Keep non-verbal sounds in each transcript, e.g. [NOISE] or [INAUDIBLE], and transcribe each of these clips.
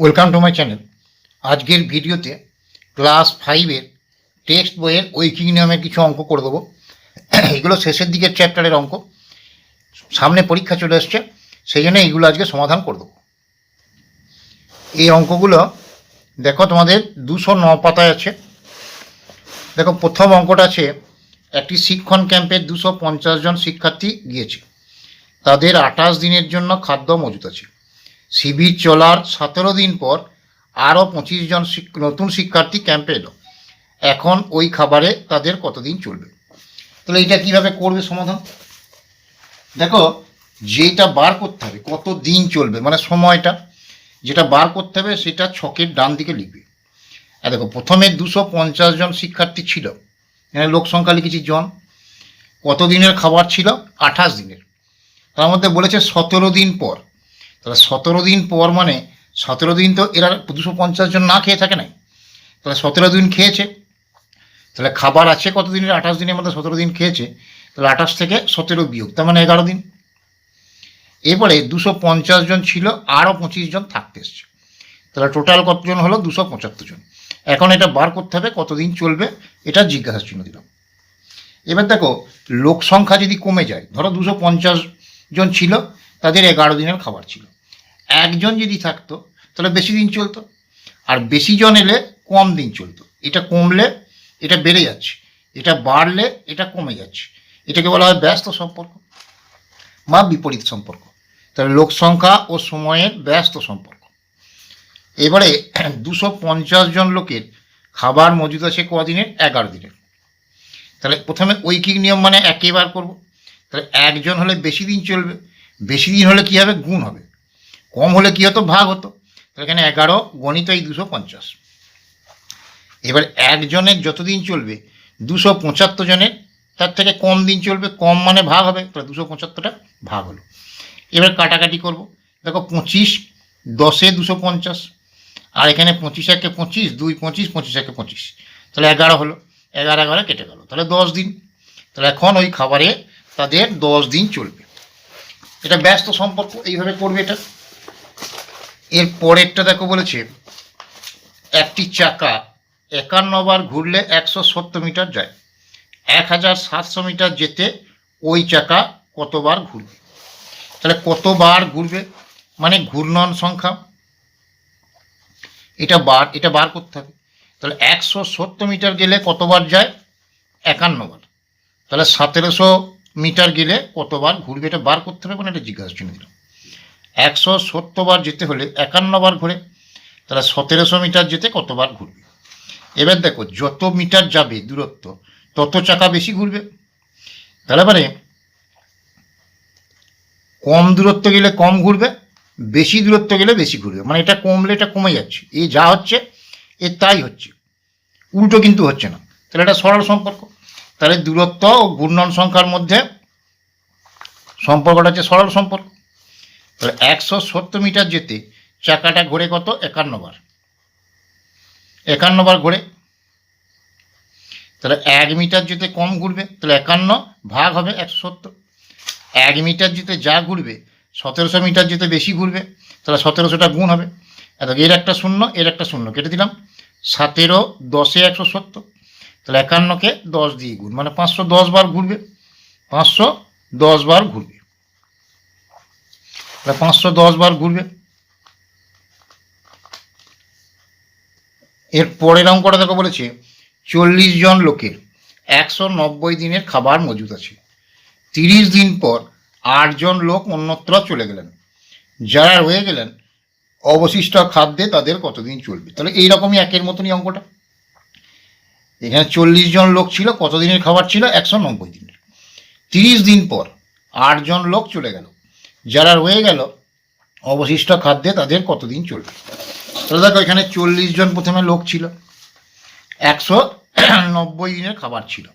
Welcome to my channel আজকের ভিডিওতে class ফাইভের টেক্সট বইয়ের ঐকিক নিয়মের কিছু অঙ্ক করে দেবো। এগুলো শেষের দিকের চ্যাপ্টারের অঙ্ক। সামনে পরীক্ষা চলে এসছে, সেই জন্য এইগুলো আজকে সমাধান করে দেবো। এই অঙ্কগুলো, দেখো তোমাদের দুশো ন পাতায় আছে। দেখো, প্রথম অঙ্কটা আছে, একটি শিক্ষণ ক্যাম্পে দুশো জন শিক্ষার্থী গিয়েছে। তাদের আঠাশ দিনের জন্য খাদ্য মজুত আছে। শিবির চলার সতেরো দিন পর আরও পঁচিশ জন নতুন শিক্ষার্থী ক্যাম্পে এলো। এখন ওই খাবারে তাদের কতদিন চলবে? তাহলে এটা কীভাবে করবে সমাধান? দেখো, যেটা বার করতে হবে কত দিন চলবে মানে সময়টা, যেটা বার করতে হবে সেটা ছকের ডান দিকে লিখবে। আর দেখো, প্রথমে দুশো পঞ্চাশ জন শিক্ষার্থী ছিল, এখানে লোক সংখ্যা লিখেছি জন। কত দিনের খাবার ছিল? আঠাশ দিনের। তার মধ্যে বলেছে সতেরো দিন পর। তাহলে সতেরো দিন পর মানে সতেরো দিন তো এরা দুশো পঞ্চাশ জন না খেয়ে থাকে নাই। তাহলে সতেরো দিন খেয়েছে। তাহলে খাবার আছে কত দিনের আঠাশ দিনের মধ্যে সতেরো দিন খেয়েছে। তাহলে আঠাশ থেকে সতেরো বিয়োগ, তার মানে এগারো দিন। এরপরে দুশো পঞ্চাশ জন ছিল আরও পঁচিশ জন থাকতে এসছে। তাহলে টোটাল কতজন হলো? দুশো পঁচাত্তর জন। এখন এটা বার করতে হবে, কতদিন চলবে এটা জিজ্ঞাসা চিহ্ন দিলাম। এবার দেখো, লোক সংখ্যা যদি কমে যায়, ধরো দুশো পঞ্চাশ জন ছিল তাদের এগারো দিনের খাবার ছিল। একজন যদি থাকতো, তাহলে বেশি দিন চলতো। আর বেশি জন এলে কম দিন চলতো। এটা কমলে এটা বেড়ে যাচ্ছে। এটা বাড়লে এটা কমে যাচ্ছে। এটাকে বলা হয় ব্যস্ত সম্পর্ক বা বিপরীত সম্পর্ক। তাহলে লোক সংখ্যা ও সময়ের ব্যস্ত সম্পর্ক। এবারে [CLEARS THROAT] দুশো পঞ্চাশ জন লোকের খাবার মজুদ আছে কদিনের? এগারো দিনের। তাহলে প্রথমে ঐকিক নিয়ম মানে একেবার করব। তাহলে একজন হলে বেশি দিন চলবে। বেশি দিন হলে কী হবে? গুণ হবে। কম হলে কী হতো? ভাগ হতো। তাহলে এখানে এগারো, গণিত এই দুশো পঞ্চাশ। এবার একজনের যতদিন চলবে, দুশো পঁচাত্তর জনের, তার থেকে কম দিন চলবে, কম মানে ভাগ হবে, তাহলে দুশো পঁচাত্তরটা ভাগ হলো। এবার কাটাকাটি করব। দেখো পঁচিশ, দশে দুশো পঞ্চাশ, আর এখানে পঁচিশ একে পঁচিশ, দুই পঁচিশ পঁচিশ একে পঁচিশ। তাহলে এগারো হলো। এগারো এগারো কেটে গেল। তাহলে দশ দিন। তাহলে এখন ওই খাবারে তাদের দশ দিন চলবে। এটা ব্যস্ত সম্পর্ক, এইভাবে করবে এটা? এর পরেরটা দেখো বলেছে, একটি চাকা একান্নবার ঘুরলে একশো সত্তর মিটার যায়। এক হাজার সাতশো মিটার যেতে ওই চাকা কতবার ঘুরবে? তাহলে কতবার ঘুরবে? মানে ঘূর্ণন সংখ্যা। এটা বার এটা বার করতে হবে। তাহলে একশো সত্তর মিটার গেলে কতবার যায়? একান্নবার তাহলে সতেরোশো মিটার গেলে কতবার ঘুরবে এটা বার করতে হবে মানে এটা জিজ্ঞাসা চিহ্ন দিলাম। একশো সত্তর বার যেতে হলে একান্ন বার ঘুরে, তাহলে সতেরোশো মিটার যেতে কতবার ঘুরবে? এবার দেখো, যত মিটার যাবে দূরত্ব, তত চাকা বেশি ঘুরবে। তাহলে মানে কম দূরত্ব গেলে কম ঘুরবে, বেশি দূরত্ব গেলে বেশি ঘুরবে। মানে এটা কমলে এটা কমে যাচ্ছে। এ যা হচ্ছে, এ তাই হচ্ছে। উল্টো কিন্তু হচ্ছে না। তাহলে এটা সরল সম্পর্ক। তাহলে দূরত্ব ও ঘূর্ণন সংখ্যার মধ্যে সম্পর্কটা হচ্ছে সরল সম্পর্ক। তাহলে একশো সত্তর মিটার যেতে চাকাটা ঘোরে কত? একান্নবার একান্নবার ঘোরে। তাহলে এক মিটার যেতে কম ঘুরবে, তাহলে একান্ন ভাগ হবে একশো সত্তর। এক মিটার যেতে যা ঘুরবে, সতেরোশো মিটার যেতে বেশি ঘুরবে, তাহলে সতেরোশোটা গুণ হবে। এত এর একটা শূন্য, এর একটা শূন্য, কেটে দিলাম। সতেরো দশে একশো সত্তর। তাহলে একান্নকে দশ দিয়ে গুণ মানে পাঁচশো দশ বার ঘুরবে, পাঁচশো দশ বার ঘুরবে। তাহলে পাঁচশো দশ বার ঘুরবে। এর পরের অঙ্কটা দেখো বলেছে, চল্লিশ জন লোকের একশো নব্বই দিনের খাবার মজুদ আছে। তিরিশ দিন পর আটজন লোক অন্যত্র চলে গেলেন। যারা রয়ে গেলেন, অবশিষ্ট খাদ্যে তাদের কতদিন চলবে? তাহলে এইরকমই একের মতনই অঙ্কটা। এখানে চল্লিশ জন লোক ছিল, কতদিনের খাবার ছিল? একশো নব্বই দিনের। তিরিশ দিন পর আটজন লোক চলে গেল। যারা রয়ে গেল, অবশিষ্ট খাদ্যে তাদের কতদিন চলবে? তাহলে দেখো, এখানে চল্লিশ জন প্রথমে লোক ছিল। একশো নব্বই দিনের খাবার ছিল।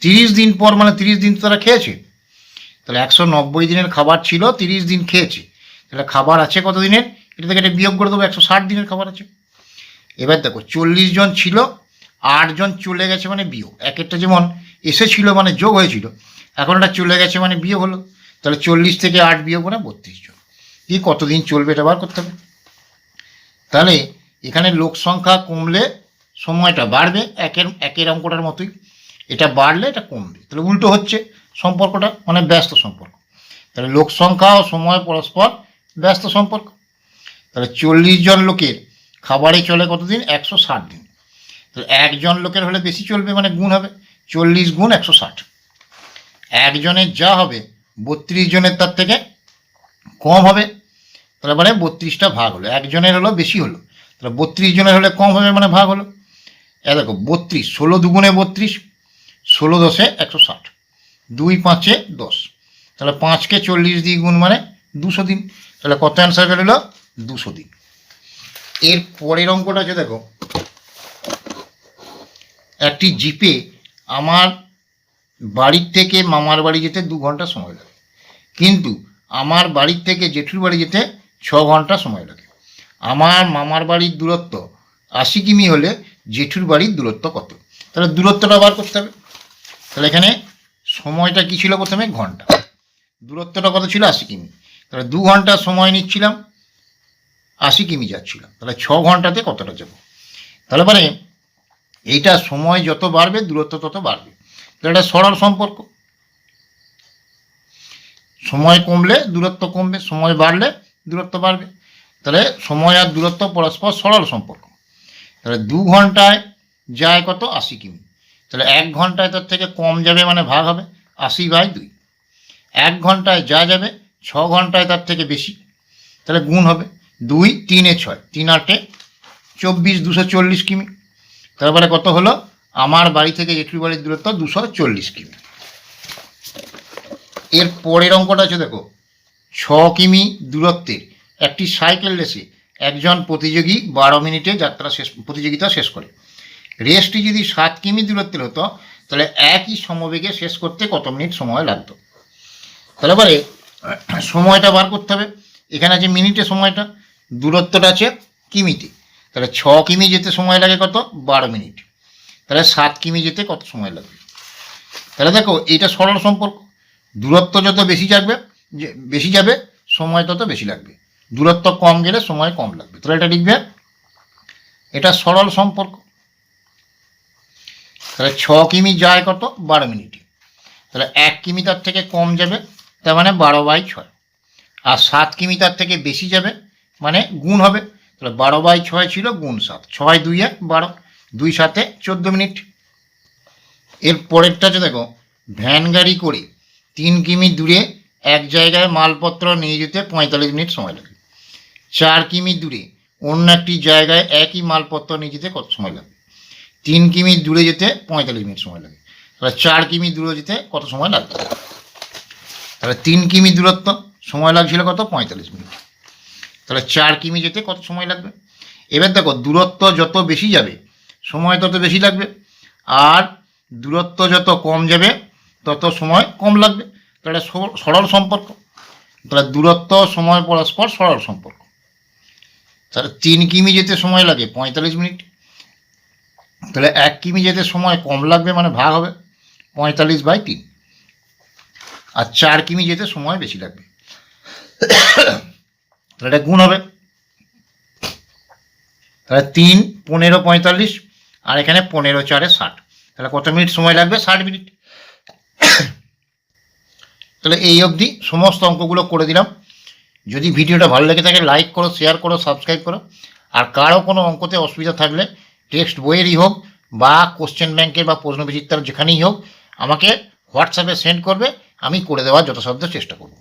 তিরিশ দিন পর মানে তিরিশ দিন তারা খেয়েছে। তাহলে একশো নব্বই দিনের খাবার ছিল, তিরিশ দিন খেয়েছে। তাহলে খাবার আছে কত দিনের এটা থেকে এটা বিয়োগ করে দেবো, একশো ষাট দিনের খাবার আছে। এবার দেখো, চল্লিশ জন ছিল আটজন চলে গেছে মানে বিয়োগ এক একটা যেমন এসেছিল মানে যোগ হয়েছিল, এখন এটা চলে গেছে মানে বিয়োগ হলো। তাহলে চল্লিশ থেকে আট বিয়োগ মানে বত্রিশ জন। কি কতদিন চলবে এটা বার করতে হবে। তাহলে এখানে লোক সংখ্যা কমলে সময়টা বাড়বে, একের একের অঙ্কটার মতোই। এটা বাড়লে এটা কমবে। তাহলে উল্টো হচ্ছে সম্পর্কটা মানে ব্যস্ত সম্পর্ক। তাহলে লোক সংখ্যা ও সময় পরস্পর ব্যস্ত সম্পর্ক। তাহলে চল্লিশ জন লোকের খাবারে চলে কতদিন? একশো ষাট দিন। তাহলে একজন লোকের হলে বেশি চলবে মানে গুণ হবে, চল্লিশ গুণ একশো ষাট। একজনের যা হবে, বত্রিশ জনের তার থেকে কম হবে, তাহলে মানে বত্রিশটা ভাগ হলো। একজনের হলো বেশি হলো, তাহলে বত্রিশ জনের হলে কম হবে মানে ভাগ হলো। এ দেখো, বত্রিশ, ষোলো দুগুণে বত্রিশ, ষোলো দশে একশো ষাট, দুই পাঁচে দশ। তাহলে পাঁচকে চল্লিশ দিয়ে গুণ মানে দুশো দিন। তাহলে কত অ্যান্সার বেরোল? দুশো দিন। এর পরের অঙ্কটা আছে দেখো একটি জিপে আমার বাড়ির থেকে মামার বাড়ি যেতে দু ঘণ্টা সময় লাগে। কিন্তু আমার বাড়ির থেকে জেঠুর বাড়ি যেতে ছ ঘণ্টা সময় লাগে। আমার মামার বাড়ির দূরত্ব আশি কিমি হলে জেঠুর বাড়ির দূরত্ব কত? তাহলে দূরত্বটা বার করতে হবে। তাহলে এখানে সময়টা কী ছিল প্রথমে? ঘণ্টা। দূরত্বটা কত ছিল? আশি কিমি। তাহলে দু ঘণ্টা সময় নিচ্ছিলাম, আশি কিমি যাচ্ছিলাম। তাহলে ছ ঘন্টাতে কতটা যাব? তাহলে মানে এইটা সময় যত বাড়বে, দূরত্ব তত বাড়বে। তাহলে এটা সরল সম্পর্ক। সময় কমলে দূরত্ব কমবে, সময় বাড়লে দূরত্ব বাড়বে। তাহলে সময় আর দূরত্ব পরস্পর সরল সম্পর্ক। তাহলে দু ঘন্টায় যায় কত? আশি কিমি। তাহলে এক ঘন্টায় তার থেকে কম যাবে মানে ভাগ হবে আশি বাই দুই। এক ঘন্টায় যা যাবে, ছ ঘন্টায় তার থেকে বেশি। তাহলে গুণ হবে দুই, তিনে ছয়। তিন আটে চব্বিশ, দুশো চল্লিশ কিমি। তারপরে কত হলো? আমার বাড়ি থেকে জেঠুর বাড়ির দূরত্ব দুশো চল্লিশ কিমি। এর পরের অঙ্কটা আছে দেখো, ছ কিমি দূরত্বের একটি সাইকেল রেসে একজন প্রতিযোগী বারো মিনিটে যাত্রা শেষ, প্রতিযোগিতা শেষ করে। রেসটি যদি সাত কিমি দূরত্বের হতো, তাহলে একই সমবেগে শেষ করতে কত মিনিট সময় লাগতো? তাহলে এবারে সময়টা বার করতে হবে। এখানে আছে মিনিটে সময়টা, দূরত্বটা আছে কিমিতে। তাহলে ছ কিমি যেতে সময় লাগে কত? বারো মিনিট। তাহলে সাত কিমি যেতে কত সময় লাগবে? তাহলে দেখো, এইটা সরল সম্পর্ক। দূরত্ব যত বেশি যাবে বেশি যাবে, সময় তত বেশি লাগবে। দূরত্ব কম গেলে সময় কম লাগবে। তাহলে এটা লিখবে, এটা সরল সম্পর্ক। তাহলে ছ কিমি যায় কত? বারো মিনিটে। তাহলে এক কিমি তার থেকে কম যাবে, তার মানে বারো বাই ছয়। আর সাত কিমি তার থেকে বেশি যাবে মানে গুণ হবে। তাহলে বারো বাই ছয় ছিল গুণ সাত। ছয় দুই এক, বারো দুই সাতে চোদ্দ মিনিট। এর পরেরটা হচ্ছে দেখো, ভ্যান গাড়ি করে তিন কিমি দূরে এক জায়গায় মালপত্র নিয়ে যেতে পঁয়তাল্লিশ মিনিট সময় লাগে। চার কিমি দূরে অন্য একটি জায়গায় একই মালপত্র নিয়ে যেতে কত সময় লাগে? তিন কিমি দূরে যেতে পঁয়তাল্লিশ মিনিট সময় লাগে। তাহলে চার কিমি দূরে যেতে কত সময় লাগবে? তাহলে তিন কিমি দূরত্ব সময় লাগছিল কত? পঁয়তাল্লিশ মিনিট। তাহলে চার কিমি যেতে কত সময় লাগবে? এবার দেখো, দূরত্ব যত বেশি যাবে, সময় তত বেশি লাগবে। আর দূরত্ব যত কম যাবে, তত সময় কম লাগবে। তাহলে সরল সম্পর্ক। তাহলে দূরত্ব, সময়, পরস্পর সরল সম্পর্ক। তাহলে তিন কিমি যেতে সময় লাগে, পঁয়তাল্লিশ মিনিট। তাহলে এক কিমি যেতে সময় কম লাগবে মানে ভাগ হবে পঁয়তাল্লিশ বাই তিন। আর চার কিমি যেতে সময় বেশি লাগবে। তাহলে এটা গুণ হবে। তাহলে তিন, পনেরো, পঁয়তাল্লিশ, আর এখানে পনেরো, চারে ষাট। তাহলে কত মিনিট সময় লাগবে? ষাট মিনিট। তাহলে এই অবধি সমস্ত অঙ্কগুলো করে দিলাম। যদি ভিডিওটা ভালো লেগে থাকে লাইক করো শেয়ার করো সাবস্ক্রাইব করো। আর কারও কোনো অঙ্কতে অসুবিধা থাকলে টেক্সট বইয়েরই হোক বা কোশ্চেন ব্যাংকের বা প্রশ্ন বিচিত্রার যেখানেই হোক, আমাকে হোয়াটসঅ্যাপে সেন্ড করবে, আমি করে দেওয়ার যথাসাধ্য চেষ্টা করব।